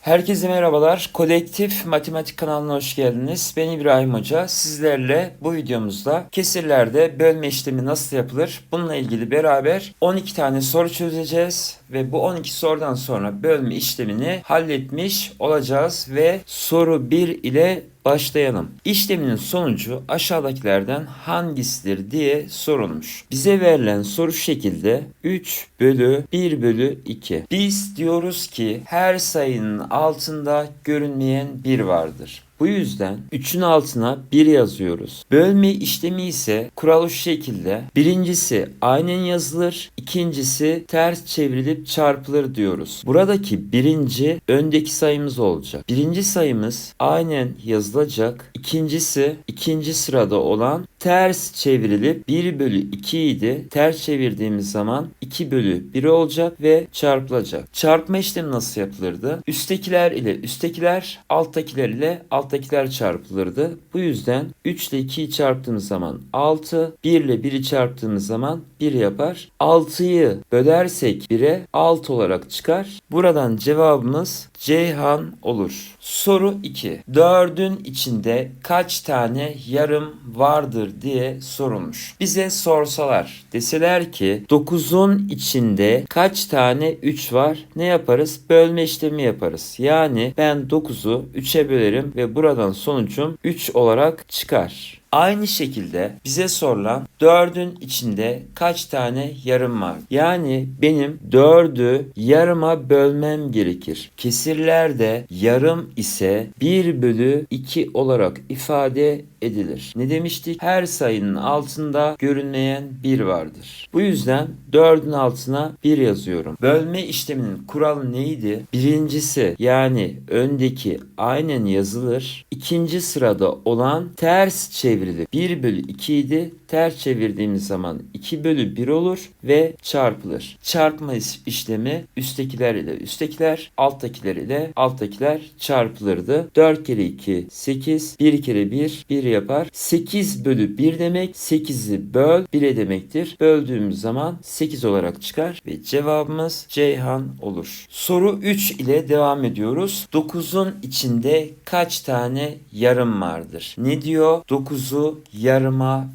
Herkese merhabalar. Kolektif Matematik kanalına hoş geldiniz. Ben İbrahim Hoca. Sizlerle bu videomuzda kesirlerde bölme işlemi nasıl yapılır? Bununla ilgili beraber 12 tane soru çözeceğiz ve bu 12 sorudan sonra bölme işlemini halletmiş olacağız ve soru 1 ile başlayalım. İşleminin sonucu aşağıdakilerden hangisidir diye sorulmuş. Bize verilen soru şu şekilde 3 bölü 1 bölü 2. Biz diyoruz ki her sayının altında görünmeyen 1 vardır. Bu yüzden 3'ün altına 1 yazıyoruz. Bölme işlemi ise kuralı şu şekilde. Birincisi aynen yazılır, ikincisi ters çevrilip çarpılır diyoruz. Buradaki birinci öndeki sayımız olacak. Birinci sayımız aynen yazılacak. İkincisi ikinci sırada olan ters çevrilip 1 bölü 2 idi. Ters çevirdiğimiz zaman 2 bölü 1 olacak ve çarpılacak. Çarpma işlemi nasıl yapılırdı? Üsttekiler ile üsttekiler, alttakiler ile alttakiler çarpılırdı. Bu yüzden 3 ile 2'yi çarptığımız zaman 6, 1 ile 1'i çarptığımız zaman 1 yapar. 6'yı bölersek 1'e 6 olarak çıkar. Buradan cevabımız Ceyhan olur. Soru 2. 4'ün içinde kaç tane yarım vardır diye sorulmuş. Bize sorsalar deseler ki 9'un içinde kaç tane 3 var? Ne yaparız? Bölme işlemi yaparız. Yani ben 9'u 3'e bölerim ve buradan sonucum 3 olarak çıkar. Aynı şekilde bize sorulan 4'ün içinde kaç tane yarım var? Yani benim 4'ü yarıma bölmem gerekir. Kesirlerde yarım ise 1 bölü 2 olarak ifade edilir. Ne demiştik? Her sayının altında görünmeyen 1 vardır. Bu yüzden 4'ün altına 1 yazıyorum. Bölme işleminin kuralı neydi? Birincisi yani öndeki aynen yazılır. İkinci sırada olan ters çevrilip 1 bölü 2 idi. Ters çevirdiğimiz zaman 2 bölü 1 olur ve çarpılır. Çarpma iş- işlemi üsttekiler ile üsttekiler, alttakiler ile alttakiler çarpılırdı. 4 kere 2 8, 1 kere 1 1 yapar. 8 bölü 1 demek 8'i böl 1'e demektir. Böldüğümüz zaman 8 olarak çıkar ve cevabımız Ceyhan olur. Soru 3 ile devam ediyoruz. 9'un içinde kaç tane yarım vardır? Ne diyor? 9'u yarıma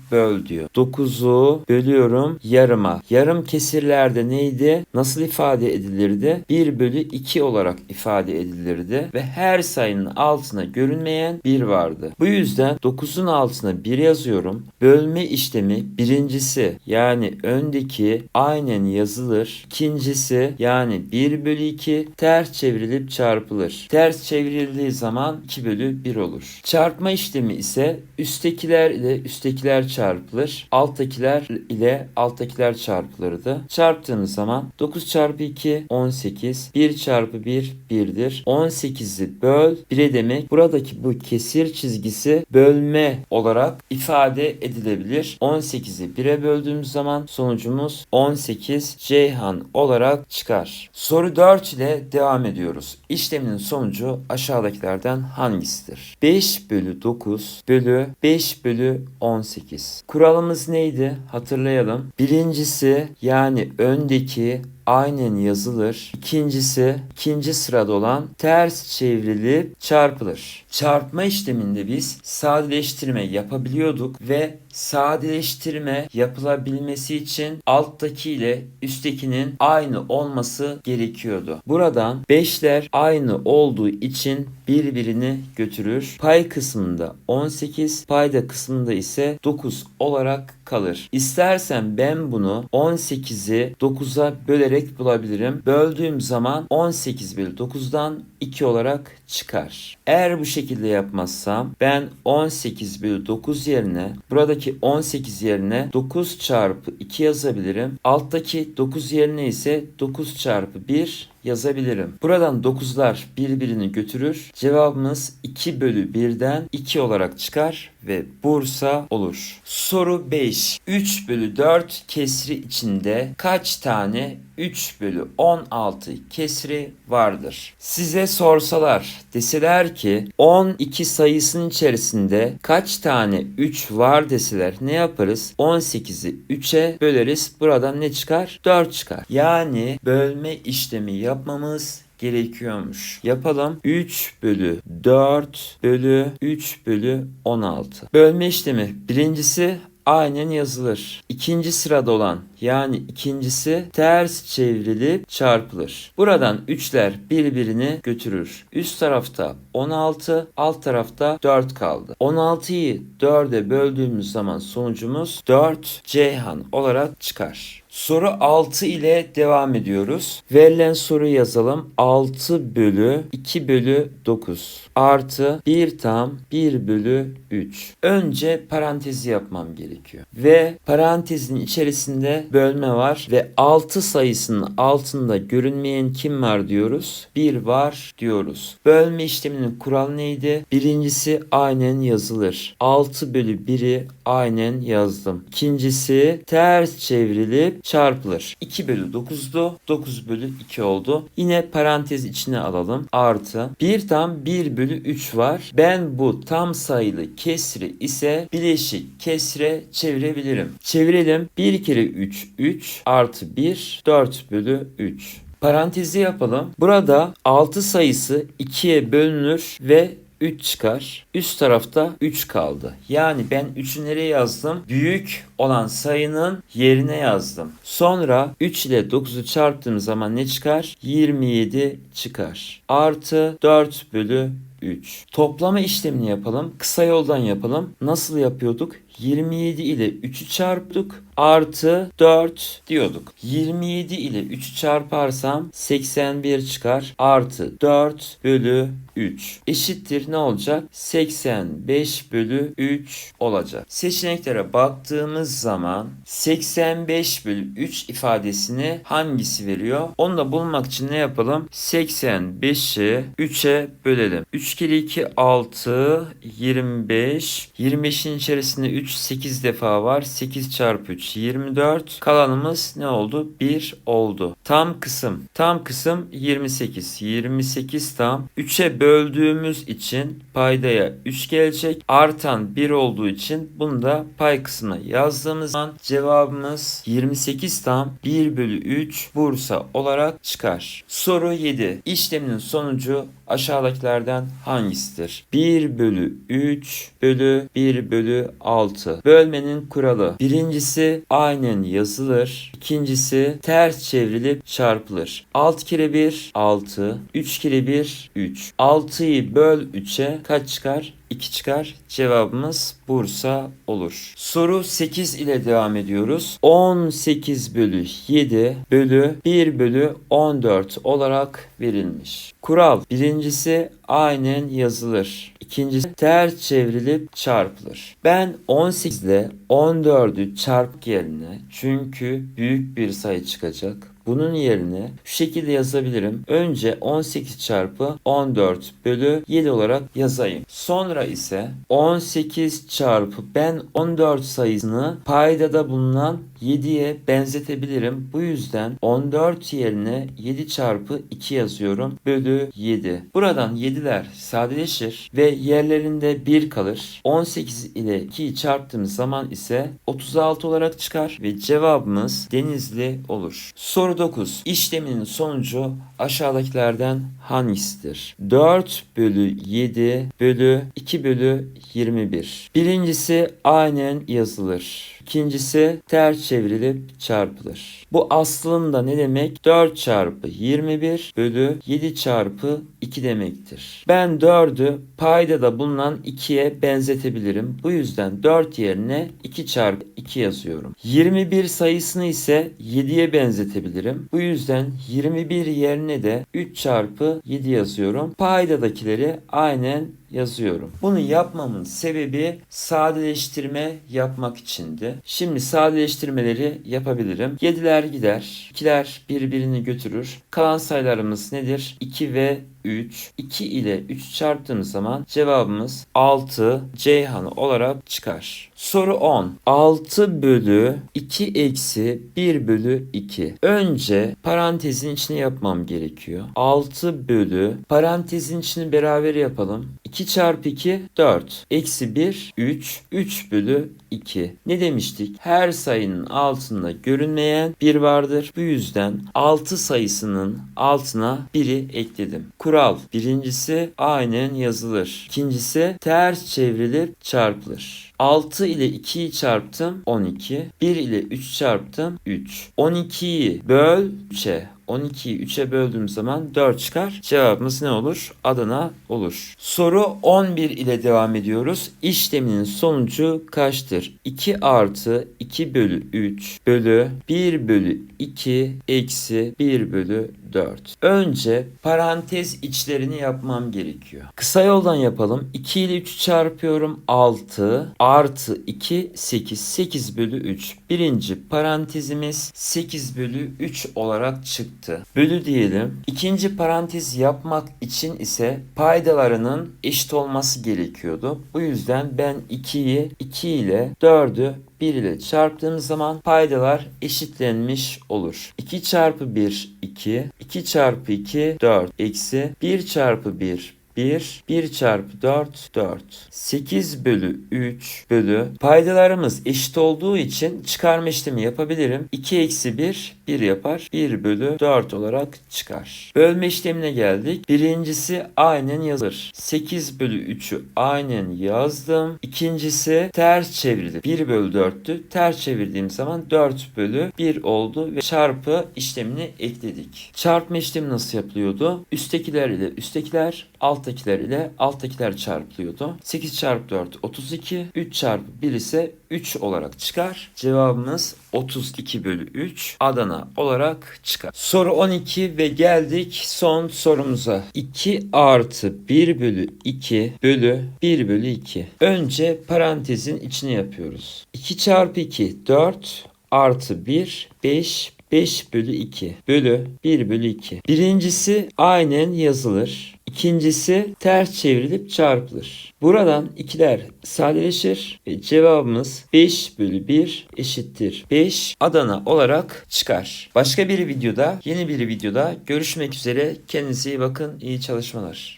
böl diyor. 9'u bölüyorum yarıma. Yarım kesirlerde neydi? Nasıl ifade edilirdi? 1 bölü 2 olarak ifade edilirdi ve her sayının altına görünmeyen 1 vardı. Bu yüzden 9'un altına 1 yazıyorum. Bölme işlemi birincisi yani öndeki aynen yazılır. İkincisi yani 1 bölü 2 ters çevrilip çarpılır. Ters çevrildiği zaman 2 bölü 1 olur. Çarpma işlemi ise üsttekiler ile üsttekiler çarpılır. Alttakiler ile alttakiler çarpılırdı. Çarptığımız zaman 9 çarpı 2 18. 1 çarpı 1 1'dir. 18'i böl 1'e demek. Buradaki bu kesir çizgisi bölme olarak ifade edilebilir. 18'i 1'e böldüğümüz zaman sonucumuz 18 Ceyhan olarak çıkar. Soru 4 ile devam ediyoruz. İşleminin sonucu aşağıdakilerden hangisidir? 5 bölü 9 bölü 5 bölü 18. Kuralımız neydi? Hatırlayalım. Birincisi yani öndeki aynen yazılır. İkincisi ikinci sırada olan ters çevrilip çarpılır. Çarpma işleminde biz sadeleştirme yapabiliyorduk ve sadeleştirme yapılabilmesi için alttaki ile üsttekinin aynı olması gerekiyordu. Buradan 5'ler aynı olduğu için birbirini götürür. Pay kısmında 18, payda kısmında ise 9 olarak kalır. İstersen ben bunu 18'i 9'a bölerek bulabilirim. Böldüğüm zaman 18 bölü 9'dan 2 olarak çıkar. Eğer bu şekilde yapmazsam ben 18 bölü 9 yerine buradaki 18 yerine 9 çarpı 2 yazabilirim. Alttaki 9 yerine ise 9 çarpı 1 yazabilirim. Buradan 9'lar birbirini götürür. Cevabımız 2 bölü 1'den 2 olarak çıkar ve Bursa olur. Soru 5. 3 bölü 4 kesri içinde kaç tane 3 bölü 16 kesri vardır? Size sorsalar deseler ki 12 sayısının içerisinde kaç tane 3 var deseler ne yaparız? 18'i 3'e böleriz. Buradan ne çıkar? 4 çıkar. Yani bölme işlemi yapmamız gerekiyormuş. Yapalım. 3 bölü 4 bölü 3 bölü 16. Bölme işlemi birincisi aynen yazılır. İkinci sırada olan yani ikincisi ters çevrilip çarpılır. Buradan üçler birbirini götürür. Üst tarafta 16, alt tarafta 4 kaldı. 16'yı 4'e böldüğümüz zaman sonucumuz 4 Ceyhan olarak çıkar. Soru 6 ile devam ediyoruz. Verilen soruyu yazalım. 6 bölü 2 bölü 9 artı 1 tam 1 bölü 3. Önce parantezi yapmam gerekiyor. Ve parantezin içerisinde bölme var ve 6 sayısının altında görünmeyen kim var diyoruz? 1 var diyoruz. Bölme işleminin kural neydi? Birincisi aynen yazılır. 6 bölü 1'i aynen yazdım. İkincisi ters çevrilip çarpılır. 2 bölü 9'du. 9 bölü 2 oldu. Yine parantez içine alalım. Artı 1 tam 1 bölü 3 var. Ben bu tam sayılı kesri ise bileşik kesre çevirebilirim. Çevirelim. 1 kere 3 3 artı 1 4 bölü 3. Parantezi yapalım. Burada 6 sayısı 2'ye bölünür ve 3 çıkar. Üst tarafta 3 kaldı. Yani ben 3'ü nereye yazdım? Büyük olan sayının yerine yazdım. Sonra 3 ile 9'u çarptığım zaman ne çıkar? 27 çıkar. Artı 4 bölü 3. Toplama işlemini yapalım. Kısa yoldan yapalım. Nasıl yapıyorduk? 27 ile 3'ü çarptık artı 4 diyorduk. 27 ile 3'ü çarparsam 81 çıkar artı 4 bölü 3 eşittir ne olacak? 85 bölü 3 olacak. Seçeneklere baktığımız zaman 85 bölü 3 ifadesini hangisi veriyor? Onu da bulmak için ne yapalım? 85'i 3'e bölelim. 3 kere 2 6 25 25'in içerisinde 3 8 defa var. 8 çarpı 3 24. Kalanımız ne oldu? 1 oldu. Tam kısım. Tam kısım 28. 28 tam. 3'e böldüğümüz için paydaya 3 gelecek. Artan 1 olduğu için bunu da pay kısmına yazdığımız zaman cevabımız 28 tam 1 bölü 3 Bursa olarak çıkar. Soru 7. İşleminin sonucu aşağıdakilerden hangisidir? 1 bölü 3 bölü 1 bölü 6. Bölmenin kuralı. Birincisi aynen yazılır. İkincisi ters çevrilip çarpılır. 6 kere 1 6. 3 kere 1 3. 6'yı böl 3'e kaç çıkar? 2 çıkar. Cevabımız Bursa olur. Soru 8 ile devam ediyoruz. 18 bölü 7 bölü 1 bölü 14 olarak verilmiş. Kural birincisi aynen yazılır. İkincisi ters çevrilip çarpılır. Ben 18 ile 14'ü çarp yerine çünkü büyük bir sayı çıkacak. Bunun yerine şu şekilde yazabilirim. Önce 18 çarpı 14 bölü 7 olarak yazayım. Sonra ise 18 çarpı ben 14 sayısını paydada bulunan 7'ye benzetebilirim. Bu yüzden 14 yerine 7 çarpı 2 yazıyorum. Bölü 7. Buradan 7'ler sadeleşir ve yerlerinde 1 kalır. 18 ile 2'yi çarptığımız zaman ise 36 olarak çıkar ve cevabımız Denizli olur. Soru 9. İşleminin sonucu aşağıdakilerden hangisidir? 4 bölü 7 bölü 2 bölü 21. Birincisi aynen yazılır. İkincisi ters çevrilip çarpılır. Bu aslında ne demek? 4 çarpı 21 bölü 7 çarpı 2 demektir. Ben 4'ü paydada bulunan 2'ye benzetebilirim. Bu yüzden 4 yerine 2 çarpı 2 yazıyorum. 21 sayısını ise 7'ye benzetebilirim. Bu yüzden 21 yerine de 3 çarpı 7 yazıyorum. Paydadakileri aynen yazıyorum. Bunu yapmamın sebebi sadeleştirme yapmak içindi. Şimdi sadeleştirmeleri yapabilirim. 7'ler gider. 2'ler birbirini götürür. Kalan sayılarımız nedir? 2 ve 3. 2 ile 3 çarptığımız zaman cevabımız 6 Ceyhan olarak çıkar. Soru 10. 6 bölü 2 eksi 1 bölü 2. Önce parantezin içine yapmam gerekiyor. 6 bölü parantezin içini beraber yapalım. 2 çarpı 2 4. Eksi 1 3. 3 bölü 2. Ne demiştik? Her sayının altında görünmeyen bir vardır. Bu yüzden 6 sayısının altına 1'i ekledim. Kural. Birincisi aynen yazılır. İkincisi ters çevrilip çarpılır. 6 ile 2'yi çarptım 12. 1 ile 3 çarptım 3. 12'yi böl 3'e. 12'yi 3'e böldüğüm zaman 4 çıkar. Cevabımız ne olur? Adana olur. Soru 11 ile devam ediyoruz. İşleminin sonucu kaçtır? 2 artı 2 bölü 3 bölü 1 bölü 2 eksi 1 bölü 4. Önce parantez içlerini yapmam gerekiyor. Kısa yoldan yapalım. 2 ile 3 çarpıyorum 6 artı 2 8. 8 bölü 3. Birinci parantezimiz 8 bölü 3 olarak çıktı. Bölü diyelim. İkinci parantez yapmak için ise paydalarının eşit olması gerekiyordu. Bu yüzden ben 2'yi 2 ile 4'ü 1 ile çarptığım zaman paydalar eşitlenmiş olur. 2 çarpı 1 2, 2 çarpı 2 4, eksi 1 çarpı 1 1, 1 çarpı 4, 4. 8 bölü 3 bölü paydalarımız eşit olduğu için çıkarma işlemi yapabilirim. 2 eksi 1, 1 yapar. 1 bölü 4 olarak çıkar. Bölme işlemine geldik. Birincisi aynen yazılır. 8 bölü 3'ü aynen yazdım. İkincisi ters çevrildi. 1 bölü 4'tü. Ters çevirdiğim zaman 4 bölü 1 oldu ve çarpı işlemini ekledik. Çarpma işlemi nasıl yapılıyordu? Üsttekiler ile üsttekiler, alttakiler ile alttakiler çarpılıyordu. 8 çarpı 4 32, 3 çarpı 1 ise 3 olarak çıkar. Cevabımız 32 bölü 3 Adana olarak çıkar. Soru 12 ve geldik son sorumuza. 2 artı 1 bölü 2 bölü 1 bölü 2. Önce parantezin içine yapıyoruz. 2 çarpı 2 4 artı 1 5 5 bölü 2 bölü 1 bölü 2. Birincisi aynen yazılır. İkincisi ters çevrilip çarpılır. Buradan ikiler sadeleşir ve cevabımız 5 bölü 1 eşittir 5 Adana olarak çıkar. Başka bir videoda yeni bir videoda görüşmek üzere. Kendinize iyi bakın. İyi çalışmalar.